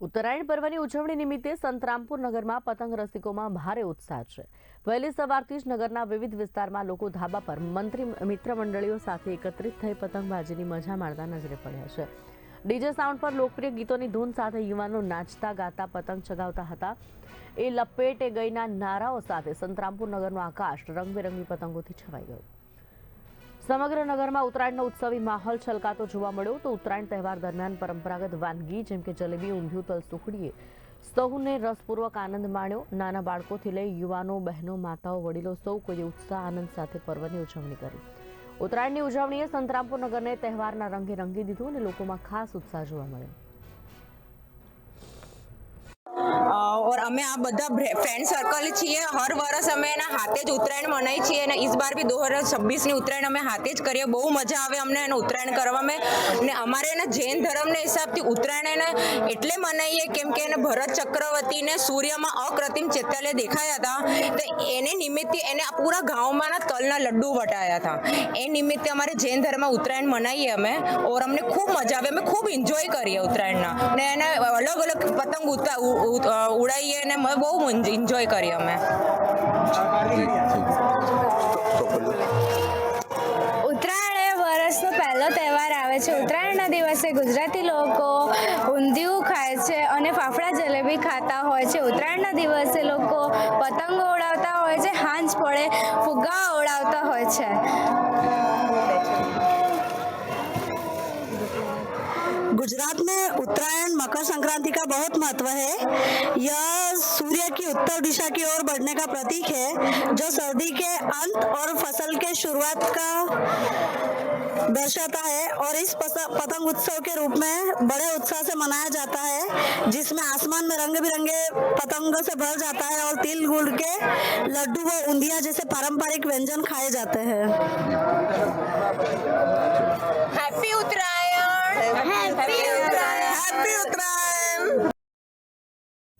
ઉત્તરાયણ પર્વની ઉજવણી નિમિત્તે સંતરામપુર નગરમાં પતંગ રસિકોમાં ભારે ઉત્સાહ છે. વહેલી સવારથી જ નગરના વિવિધ વિસ્તારમાં લોકો ધાબા પર મંત્રી મિત્ર મંડળીઓ સાથે એકત્રિત થઈ પતંગબાજીની મજા માણતા નજરે પડ્યા છે. ડીજે સાઉન્ડ પર લોકપ્રિય ગીતોની ધૂન સાથે યુવાનો નાચતા, ગાતા, પતંગ ચગાવતા હતા. એ લપેટે ગઈના નારાઓ સાથે સંતરામપુર નગરનું આકાશ રંગબેરંગી પતંગોથી છવાઈ ગયું. સમગ્ર નગરમાં ઉત્તરાયણનો ઉત્સવી માહોલ છલકાતો જોવા મળ્યો તો ઉત્તરાયણ તહેવાર દરમિયાન પરંપરાગત વાનગી જેમ કે જલેબી, ઊંધિયું તલ સુખડીએ સૌને રસપૂર્વક આનંદ માણ્યો. નાના બાળકોથી લઈ યુવાનો, બહેનો, માતાઓ, વડીલો સૌ કોઈએ ઉત્સાહ, આનંદ સાથે પર્વની ઉજવણી કરી. ઉત્તરાયણની ઉજવણીએ સંતરામપુર નગરને તહેવારના રંગે રંગી દીધું અને લોકોમાં ખાસ ઉત્સાહ જોવા મળ્યો. और અમે આ બધા ફ્રેન્ડ સર્કલ છીએ. હર વર્ષ અમે એના હાથે જ ઉત્તરાયણ મનાવી છીએ અને ઇસ બાર બી દો હજાર છવ્વીસની ઉત્તરાયણ અમે હાથે જ કરીએ. બહુ મજા આવે અમને એને ઉત્તરાયણ કરવામાં ને અમારે એના જૈન ધર્મના હિસાબથી ઉત્તરાયણ એને એટલે મનાવીએ કેમ કે એને ભરત ચક્રવર્તીને સૂર્યમાં અકૃત્રિમ ચેતાલે દેખાયા હતા. તો એને નિમિત્તે એને પૂરા ગામમાં ના તલના લડ્ડુ વટાયા હતા. એ નિમિત્તે અમારે જૈન ધર્મ ઉત્તરાયણ મનાવીએ અમે. ઓર અમને ખૂબ મજા આવે. અમે ખૂબ એન્જોય કરીએ ઉત્તરાયણના. ને એને અલગ અલગ પતંગ ઉતા- ઉ- અને બહુ એન્જોય કરી અમે. ઉત્તરાયણ એ વર્ષનો પહેલો તહેવાર આવે છે. ઉત્તરાયણના દિવસે ગુજરાતી લોકો ઊંધિયું ખાય છે અને ફાફડા જલેબી ખાતા હોય છે. ઉત્તરાયણના દિવસે લોકો પતંગો ઉડાવતા હોય છે. હાંજ પડે ફુગ્ગા ઉડાવતા હોય છે. गुजरात में उत्तरायण, मकर संक्रांति का बहुत महत्व है। यह सूर्य की उत्तर दिशा की ओर बढ़ने का प्रतीक है, जो सर्दी के अंत और फ़सल के शुरुआत का दर्शाता है और इस पतंग उत्सव के रूप में बड़े उत्साह से मनाया जाता है, जिसमें आसमान में रंग बिरंगे पतंगों से भर जाता है और तिल, गुड़ के लड्डू व ऊंधिया जैसे पारंपरिक व्यंजन खाए जाते हैं।